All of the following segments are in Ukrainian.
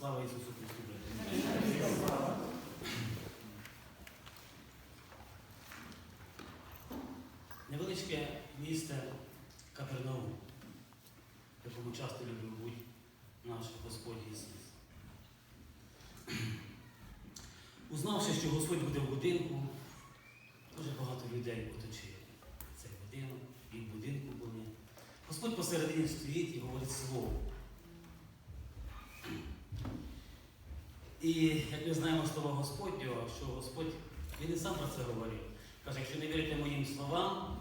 Слава Ісусу Христу! Невеличке місце Капернаум, в якому часто любив бути наш Господь Ісус. Узнавши, що Господь буде в будинку, дуже багато людей оточили цей будинок, і в будинку були. Господь посередині стоїть і говорить слово. І як ми знаємо слова Господнього, що Господь він і сам про це говорив. Каже, якщо не вірите моїм словам,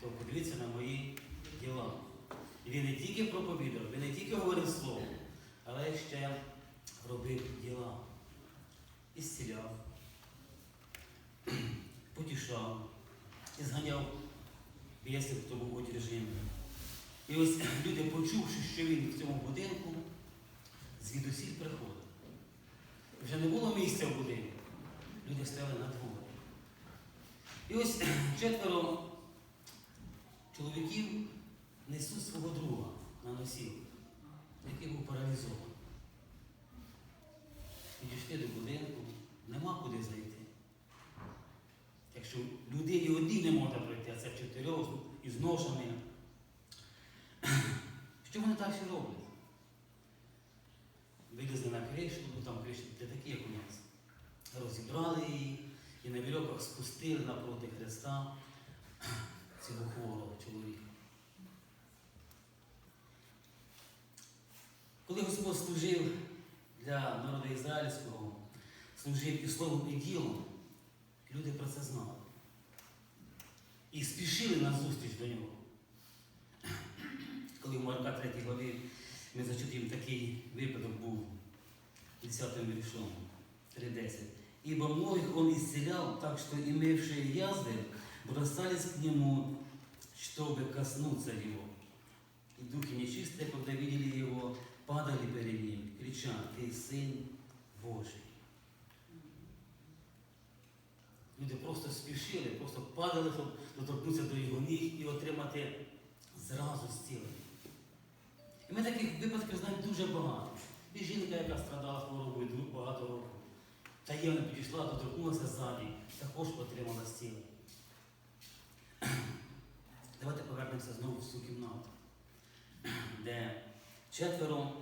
то подивіться на мої діла. І він не тільки проповідав, він не тільки говорив слово, але ще робив діла. І зціляв, потішав, і зганяв бісів, хто був одержимий. І ось люди, почувши, що він в цьому будинку, звідусіль приходить. Вже не було місця в будинку. Люди стояли на дворі. І ось четверо чоловіків несуть свого друга на носілку, який був паралізований. Підійшли до будинку, нема куди зайти. Якщо людині одній не можна пройти, а це чотирьох із ношами. Що вони далі роблять? Криші такі, як у нас. Розібрали її і на вірьовках спустили напроти Христа цього хворого чоловіка. Коли Господь служив для народу ізраїльського, служив і словом, і ділом, люди про це знали. І спішили на зустріч до нього. Коли в Марка 3 главі ми зачитуємо такий випадок був 10 віршом 3.10. Ибо многих он исцелял, так что имевшие язвы бросались к нему, чтобы коснуться его. И духи нечистые, когда видели его, падали перед ним, крича, Ты Сын Божий. Люди просто спішили, просто падали, щоб доторкнутися до його ніг і отримати зразу зцілення. І ми таких випадків знаємо дуже багато. І жінка, яка страдала хворобою багато років, таємно підійшла, доторкнулася ззаді, також отримала зцілення. Давайте повернемося знову в цю кімнату, де четверо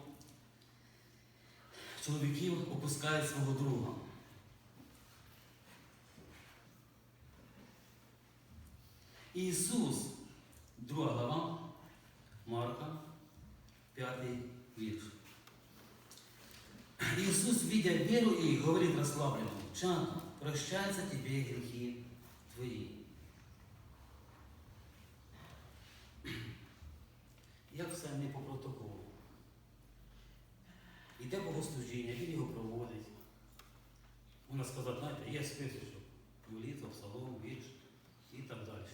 чоловіків опускають свого друга. Ісус, друга глава, Марка, пятый вірш. Иисус, видя веру их, говорит расслабленно, Чана, прощаются тебе грехи твои. Як все не по протоколу. Іде богослужіння, він його проводить. Можна сказати, знаєте, є списочок. Молитва, псалом, вірш і так далі.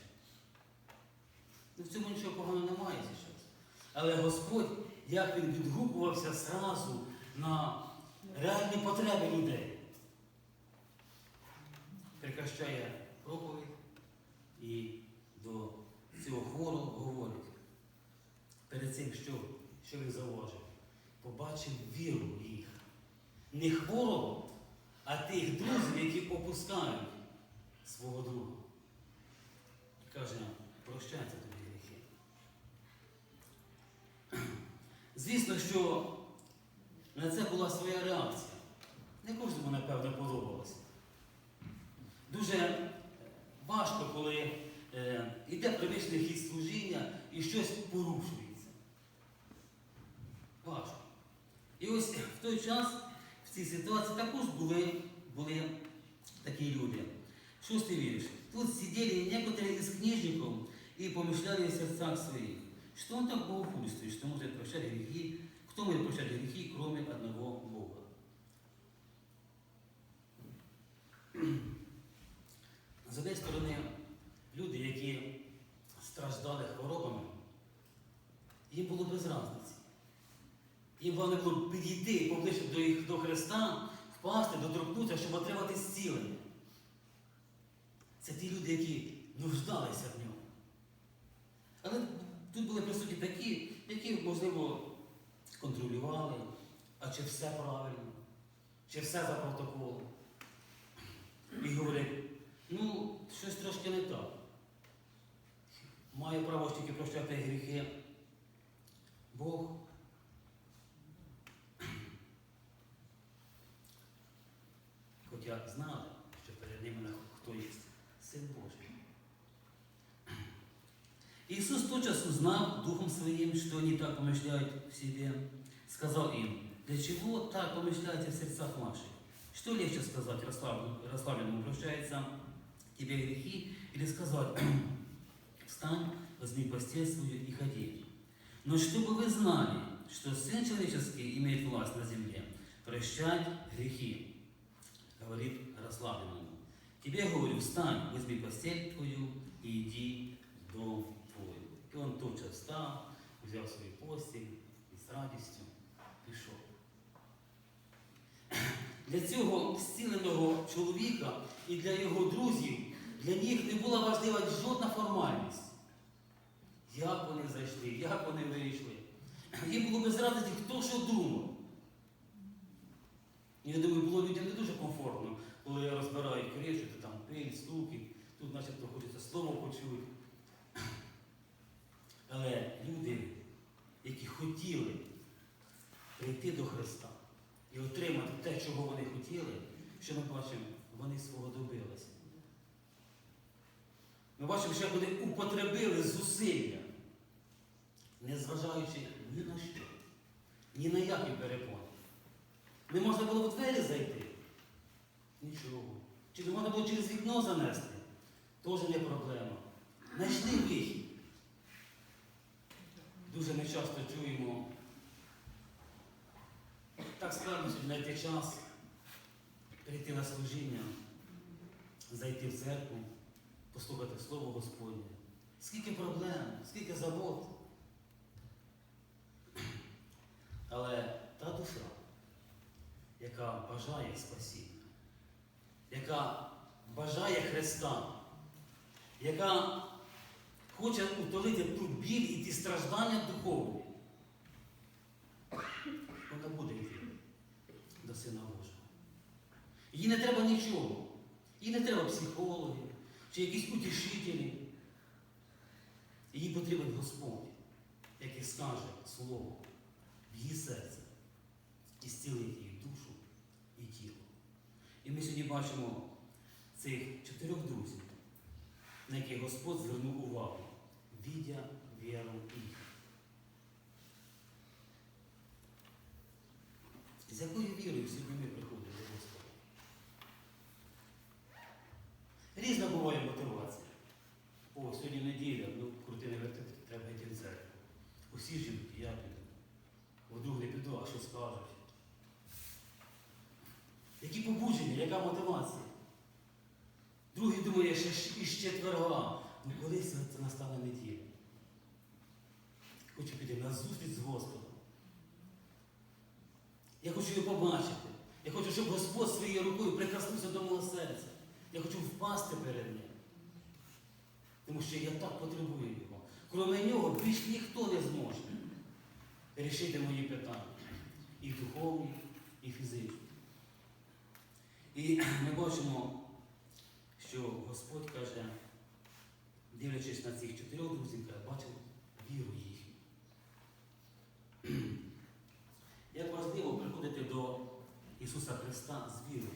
Ну, в цьому нічого поганого немає зараз. Але Господь, як він відгукувався зразу на реальні потреби людей. Прекращає проповідь і до цього хворого говорить. Перед цим, що, що він зауважив? Побачив віру їх. Не хворого, а тих друзів, які опускають свого друга. І каже, прощайте тобі гріхи. Звісно, що на це була своя реакція. Не кожному, напевно, подобалося. Дуже важко, коли е, йде привичний хід служіння і щось порушується. Важко. І ось в той час, в цій ситуації також були, були такі люди. Шостий вірш. Тут сидели некоторые из книжников и помышляли в сердцах своих, что он так богохульствует, что может прощать грехи, кто может прощать грехи, кроме одного Бога. З однієї сторони, люди, які страждали хворобами, їм було без разниці. Їм головне було підійти поближче до, Христа, впасти, доторкнутися, щоб отримати зцілення. Це ті люди, які нуждалися в ньому. Але тут були присутні такі, які, можливо, контролювали, а чи все правильно, чи все за протоколом. І говорять, ну, щось трошки не так. Має право тільки прощати гріхи. Бог. Хоча знали, що перед ними хто є Син Божий. Иисус тотчас узнав Духом Своим, что они так помышляют в себе, сказал им, для чего так помышляете в сердцах ваших? Что легче сказать расслабленному, расслабленному прощается тебе грехи, или сказать, встань, возьми постель свою и ходи. Но чтобы вы знали, что Сын Человеческий имеет власть на земле, прощать грехи, говорит расслабленному. Тебе говорю, встань, возьми постель твою и иди в дом твой. І він тотчас встав, взяв свою постіль і з радістю пішов. Для цього зціленого чоловіка і для його друзів, для них не була важлива жодна формальність. Як вони зайшли, як вони вийшли. Їм було без разниці, хто що думав. Я думаю, було людям не дуже комфортно, коли я розбираю кришу, там пиль, стуки, тут начебто хочеться слово почути. Але люди, які хотіли прийти до Христа і отримати те, чого вони хотіли, що ми бачимо, вони свого добилися. Ми бачимо, що вони употребили зусилля, незважаючи ні на що, ні на які перепони. Не можна було в двері зайти? Нічого. Чи не можна було через вікно занести? Теж не проблема. Знайшли вихід. Дуже часто чуємо. Так складно знайти час прийти на служіння, зайти в церкву, послухати Слово Господнє. Скільки проблем, скільки забот. Але та душа, яка бажає спасіння, яка бажає Христа, яка хоче утолити ту біль і ті страждання духовні, вона буде йти до Сина Божого. Їй не треба нічого. Їй не треба психологи чи якісь утішителі. Їй потрібен Господь, який скаже слово в її серце і зцілить її. І ми сьогодні бачимо цих чотирьох друзів, на яких Господь звернув увагу, віддя віру їх. З якою вірою сьогодні ми приходимо до Господа? Різна буває мотивація. О, сьогодні неділя, ну крути не треба йти в церкву. Усі ж йдуть, я піду. Вдруг не піду, а що скажуть? Які побудження, яка мотивація? Другий думає, ж- із четверга. Ну колись це настане неділя. Хочу піти на зустріч з Господом. Я хочу його побачити. Я хочу, щоб Господь своєю рукою прикоснувся до мого серця. Я хочу впасти перед ним. Тому що я так потребую його. Кроме нього більш ніхто не зможе рішити мої питання. І духовні, і фізичні. І ми бачимо, що Господь каже, дивлячись на цих чотирьох друзів, каже, бачив віру їхню. Як важливо приходити до Ісуса Христа з вірою.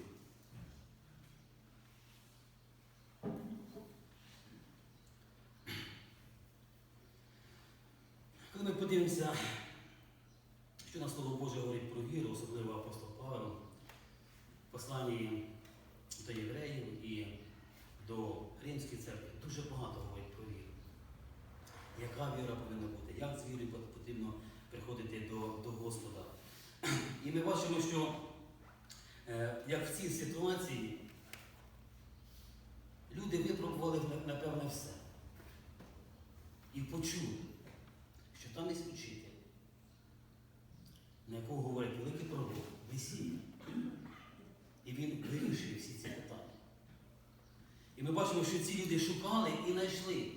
Коли ми подивимося, що на Слово Боже говорить про віру, особливо апостол Павел, в посланні до євреїв і до Римської церкви, дуже багато говорить про віру. Яка віра повинна бути, як з вірою потрібно приходити до, до Господа. І ми бачимо, що е, як в цій ситуації люди випробували напевне все. І почули, що там є учитель, на якого говорить великий пророк, Месія. І він вирішує всі ці питання. І ми бачимо, що ці люди шукали і знайшли.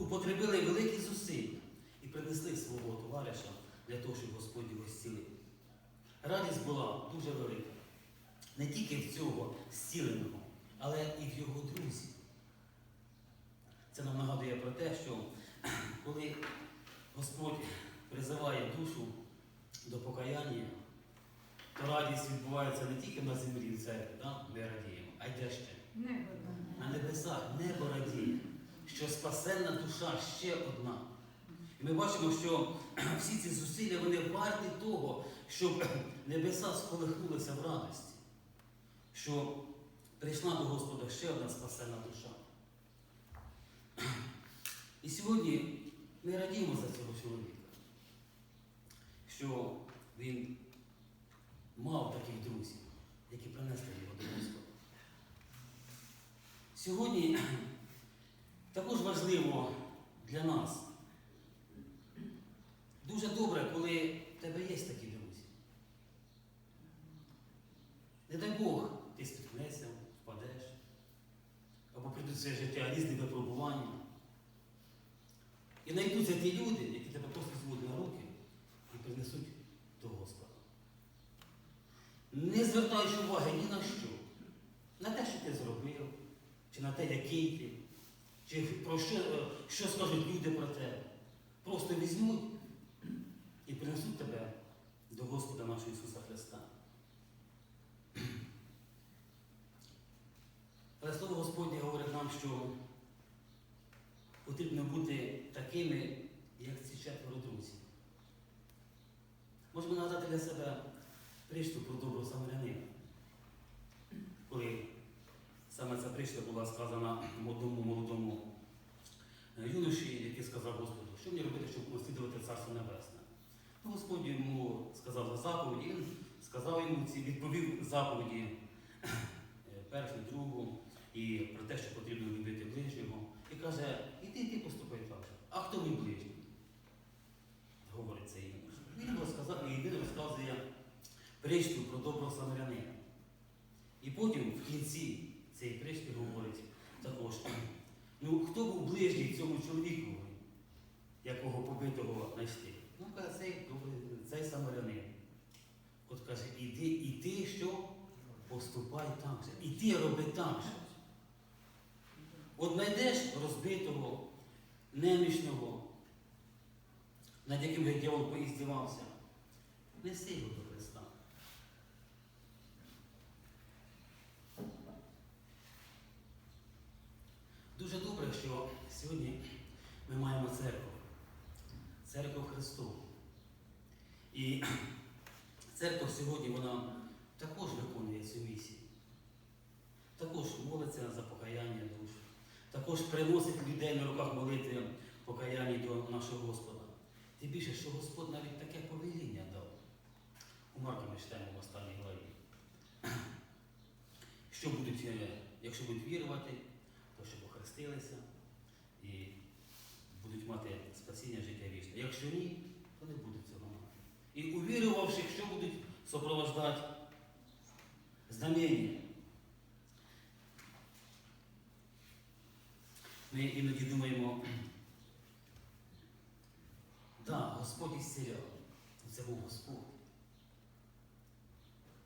Употребили великі зусилля і принесли свого товариша для того, щоб Господь його зцілив. Радість була дуже велика. Не тільки в цього зціленого, але і в його друзів. Це нам нагадує про те, що коли Господь призиває душу до покаяння, то радість відбувається не тільки на землі, в церкві, да? ми радіємо, а й де ще. Небо На небесах небо радіє, що спасенна душа ще одна. І ми бачимо, що всі ці зусилля вони варті того, щоб небеса сколихнулися в радості, що прийшла до Господа ще одна спасенна душа. І сьогодні ми радіємо за цього чоловіка, що він мав таких друзів, які принесли його до Господа. Сьогодні також важливо для нас. Дуже добре, коли в тебе є такі друзі. Не дай Бог, ти спіткнешся, прийдуть своє життя різні випробування. І знайдуться ті люди, які тебе просто зводять на руки і принесуть до Господа. Не звертаючи уваги ні на що. На те, що ти зробив, чи на те, який ти, чи про що, е, що скажуть люди про тебе. Просто візьмуть і принесуть тебе до Господа нашого Ісуса Христа. Але Слово Господнє говорить нам, що потрібно бути такими, як ці четверо друзів. Можемо нагадати для себе притчу про доброго самарянина, коли саме ця притча була сказана одному молодому е, юноші, який сказав Господу, що мені робити, щоб наслідувати Царство Небесне. Ну, Господь йому сказав за заповіді, сказав йому ці, відповів заповіді е, першу, другу, і про те, що потрібно любити ближнього. І каже, іди ти поступай так. А хто мій ближній? Говорить цей юноша. Він розказав, і він розказує притчу про доброго самарянина. І потім в кінці цієї притчі говорить також, ну хто був ближній цьому чоловіку, якого побитого знайшти? Ну, каже, цей, цей самарянин. От каже, іди, і ти що? Поступай так же. І ти роби так же. От знайдеш розбитого, немічного, над яким дьявол поіздівався, неси його до Христа. Дуже добре, що сьогодні ми маємо церкву, церкву Христову. І церква сьогодні вона також виконує цю місію. Також молиться за покаяння душ, також приносить людей на руках молити покаяння до нашого Господа. Тим більше, що Господь навіть таке повеління дав. У Марка ми читаємо в останній главі. Що будуть, е, якщо будуть вірувати, то щоб охрестилися і будуть мати спасіння життя вічне. Якщо ні, то не будуть цього мати. І увірувавши, що будуть супровождати знамення. Ми іноді думаємо, так, Господь ісціляв, це був Господь.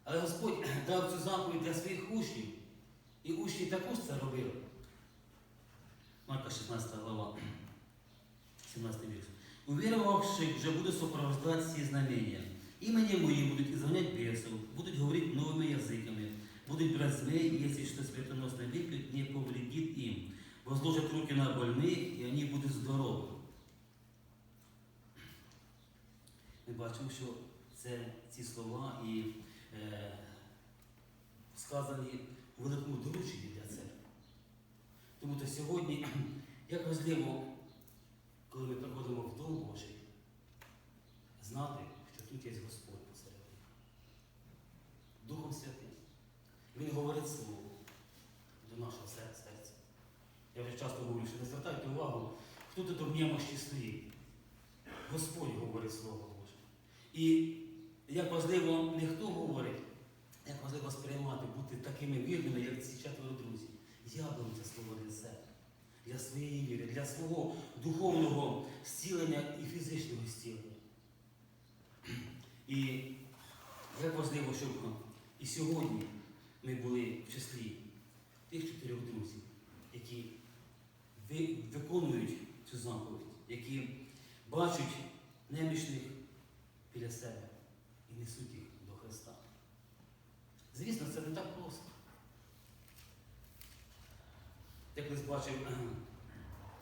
Але Господь дав цю заповідь для своїх учнів. І учні також це робили. Марка 16 глава, 17 вірш. Увірувавши, вже буде супровождати ці знамення. Імені мої будуть ізгонять бесов, будуть говорити новими язиками, будуть брать змей, что смертоносно выпьют, не повредит им. Возложат руки на больных, и они будут здоровы. Ми бачимо, що це ці слова і е, сказані у великому дорученні для церкви. Тому то сьогодні, як важливо, коли ми приходимо в Дом Божий, знати, що тут є Господь посередині. Духом Святим. Він говорить слово до нашого сер- серця. Я вже часто говорю, що не звертайте тут в немощі стоїть. Господь говорить Слово Боже. І як важливо не хто говорить, як важливо сприймати, бути такими вірними, як ці четверо друзів. Я беру це слово для себе, для своєї віри, для свого духовного зцілення і фізичного зцілення. І як важливо, щоб і сьогодні ми були в числі тих чотирьох друзів, які ви- виконують цю заповідь, які бачать немічних біля себе і несуть їх до Христа. Звісно, це не так просто. Я колись бачив,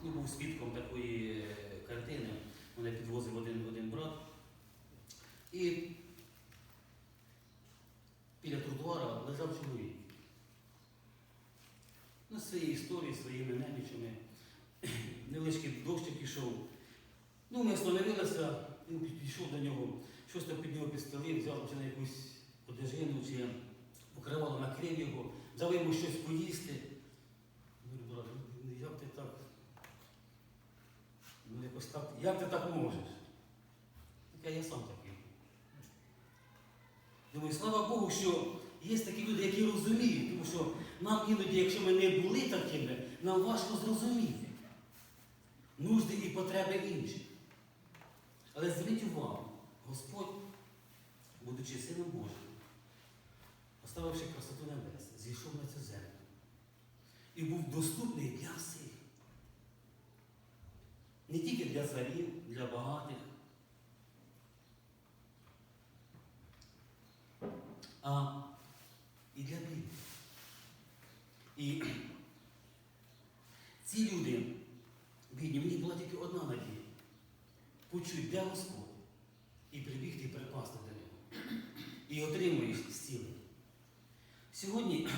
ну, був свідком такої е, картини, мене підвозив один, один брат. І біля тротуара лежав чоловік. Ну, своєю історією, своїми немічами. Невеличкий дощик пішов. Ну, ми остановилися, він пі- пішов до нього, щось там під нього підстелив, взяв чи на якусь одежину, чи покривало накрив його, дав йому щось поїсти. Говорю, брат, ну як ти так? Ну якось так, як ти так можеш? Таке я сам такий. Думаю, слава Богу, що є такі люди, які розуміють, тому що нам іноді, якщо ми не були такими, нам важко зрозуміти нужди і потреби інших. Але зверніть увагу, Господь, будучи Сином Божим, оставивши красоту небес, зійшов на цю землю і був доступний для всіх. Не тільки для царів, для багатих, а і для бідних ці люди, бідні, в них була тільки одна надія. Почути, де Господь, і прибігти і припасти до нього. І отримуєш зцілення. Сьогодні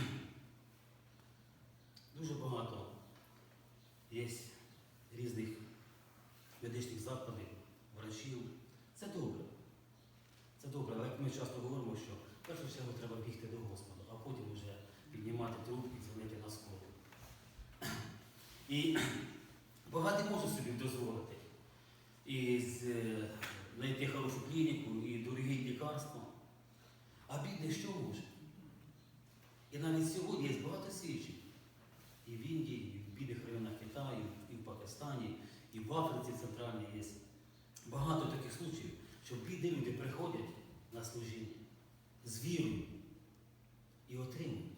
дуже багато є різних медичних закладів, врачів. Це добре. Це добре, але як ми часто говоримо, що в першу чергу треба бігти до Господа, а потім вже піднімати трубки і дзвонити на скору. І багаті можуть собі дозволити і з, е, знайти хорошу клініку, і дорогі лікарства. А бідний що може? І навіть сьогодні є багато свідчень. І в Індії, і в бідних районах Китаю, і в Пакистані, і в Африці центральній є багато таких случаїв, що бідні люди приходять на служіння з вірою і отримують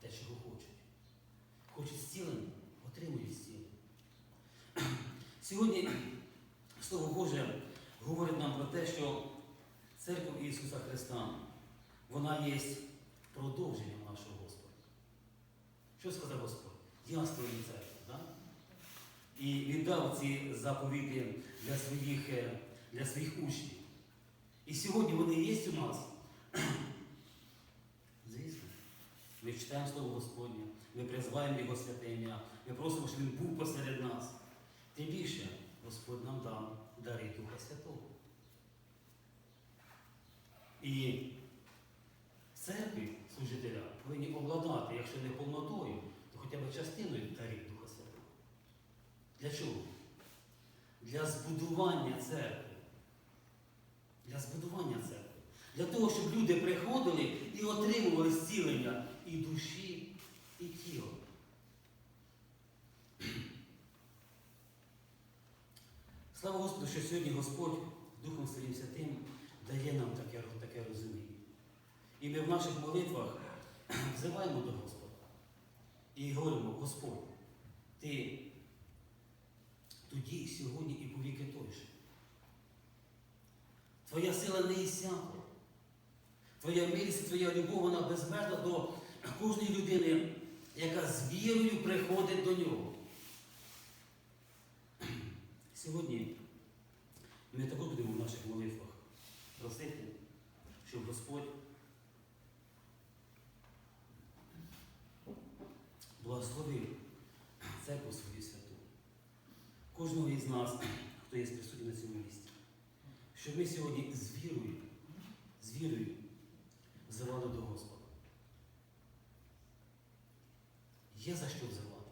те, чого хочуть. Хочуть зцілення, отримують зцілення. Сьогодні Слово Боже говорить нам про те, що церква Ісуса Христа, вона є продовженням нашого Господа. Що сказав Господь? Я створив церкву. Да? І віддав ці заповіти для своїх, е, для своїх учнів. І сьогодні вони є у нас. Звісно. Ми читаємо Слово Господнє, ми призиваємо Його святе ім'я, ми просимо, щоб Він був посеред нас. Тим більше Господь нам дав дари Духа Святого. І церкві служителя повинні обладнати, якщо не повнотою, то хоча б частиною дарів Духа Святого. Для чого? Для збудування церкви. Для збудування церкви. Для того, щоб люди приходили і отримували зцілення і душі, і тіла. Слава Господу, що сьогодні Господь Духом Своїм Святим дає нам таке, таке розуміння. І ми в наших молитвах взиваємо до Господа і говоримо, Господь, Ти тоді, сьогодні, і повіки тойше. Твоя сила не іссякла. Твоя милість, твоя любов, вона безмежна до кожної людини, яка з вірою приходить до нього. Сьогодні ми також будемо в наших молитвах просити, щоб Господь благословив церкву свою святу. Кожного із нас, хто є присутній на цьому місці, щоб ми сьогодні з вірою, з вірою взивали до Господа. Є за що взивати.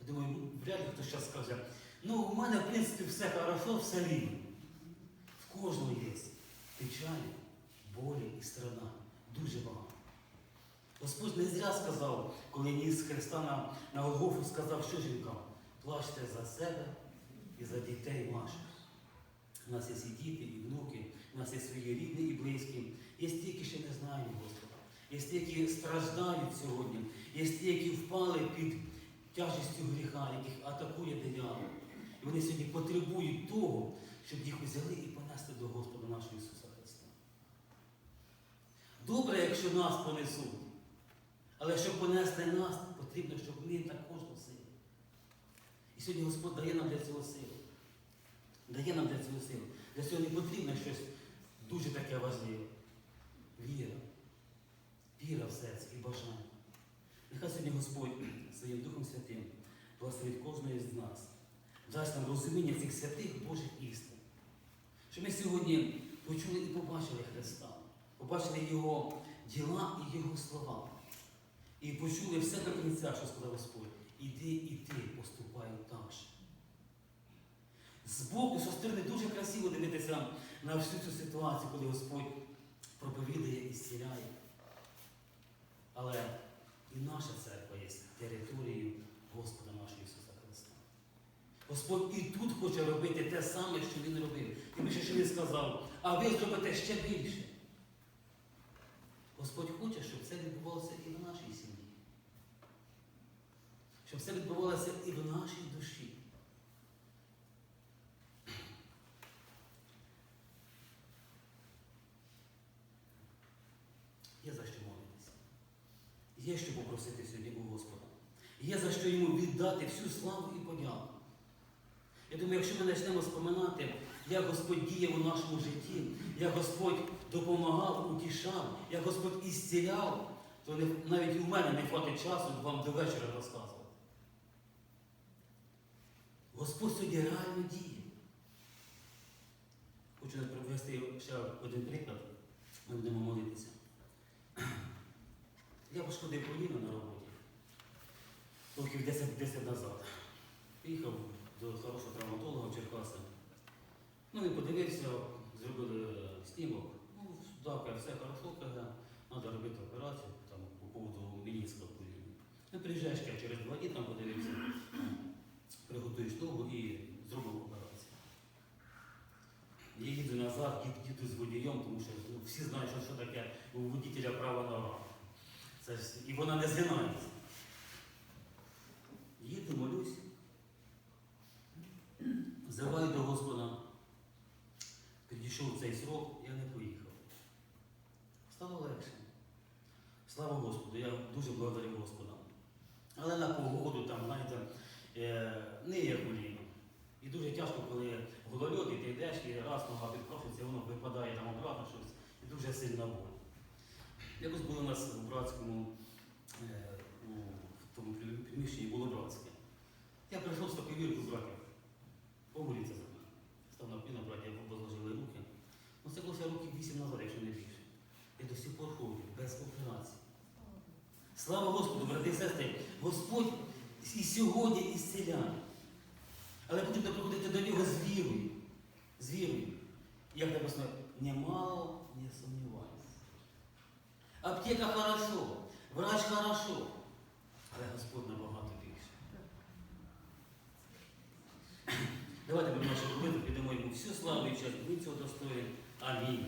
Я думаю, ну, вряд ли хтось зараз скаже, ну у мене, в принципі, все хорошо, все рівно. В кожного є печалі, болі і страдання. Дуже багато. Господь не зря сказав, коли ніс Христа на, на Голгофу, сказав, що жінкам, плачте за себе і за дітей ваших. У нас є і діти, і внуки, у нас є свої рідні і близькі. Є ті, які ще не знають Господа. Є ті, які страждають сьогодні. Є ті, які впали під тяжістю гріха, яких атакує диявол. І вони сьогодні потребують того, щоб їх взяли і понесли до Господа нашого Ісуса Христа. Добре, якщо нас понесуть. Але щоб понести нас, потрібно, щоб ми також носили. І сьогодні Господь дає нам для цього силу. Дає нам для цього силу. Для цього не потрібно щось дуже таке важливе. Віра. Віра в серці і бажання. Нехай сьогодні Господь своїм Духом Святим благословить кожного з нас. Дасть нам розуміння цих святих Божих істин. Щоб ми сьогодні почули і побачили Христа, побачили Його діла і Його слова. І почули все до кінця, що сказав Господь. Іди і ти поступай так же. Збоку, зі сторони, дуже красиво дивитися на всю цю ситуацію, коли Господь проповідує і зціляє. Але і наша церква є територією Господа нашого Ісуса Христа. Господь і тут хоче робити те саме, що Він робив. Тим більше, що Він сказав, а ви зробите ще більше. Господь хоче, щоб це відбувалося і в нашій сім'ї. Щоб це відбувалося і в нашій душі. Є за що молитися. Є що попросити сьогодні у Господа. Є за що йому віддати всю славу і подяку. Я думаю, якщо ми почнемо споминати, як Господь діяв у нашому житті, як Господь допомагав, утішав, як Господь ісціляв, то навіть у мене не хватить часу вам до вечора розказувати. Господь сьогодні реально діє. Хочу привести ще один приклад, ми будемо молитися. Я пошкодив коліно на роботі. Років 10-10 назад. Приїхав до хорошого травматолога в Черкаси. Ну він подивився, зробили снімок. Ну, да, все хорошо, каже, треба робити операцію там, по поводу мініска в. Ну, приїжджаєш каже, через два дні там подивився, приготуєш ногу і зробив операцію. Я їду назад, їду, їду з водієм, тому що всі знають, що, що таке у водителя права нога. Це ж, і вона не згинається. Їду, молюсь. Взиваю до Господа. Підійшов цей срок, я не поїхав. Стало легше. Слава Господу, я дуже благодарю Господа. Але на погоду там, знаєте, е, не є коліно. І дуже тяжко, коли голольот, і ти йдеш, і раз нога підкошується, воно випадає там обратно щось, і дуже сильна боль. Якось було у нас у братському, е, у в тому примі- приміщенні було братське. Я прийшов з такою віркою братів. Помоліться за мене. Став на піна, браті, возложили руки. Ну це було ще років вісім назад, якщо не більше. Я до сих пор ходжу, без операції. Слава Господу, брати і сестри, Господь і сьогодні ісціляє. Але потрібно приходити до нього з вірою. З вірою. Як написано, немало не сумнівайся. Аптека хорошо, врач хорошо, але Господь набагато більше. Давайте будемо нашу хвилину, підемо йому всю славу і честь, він цього достоїн. Амінь.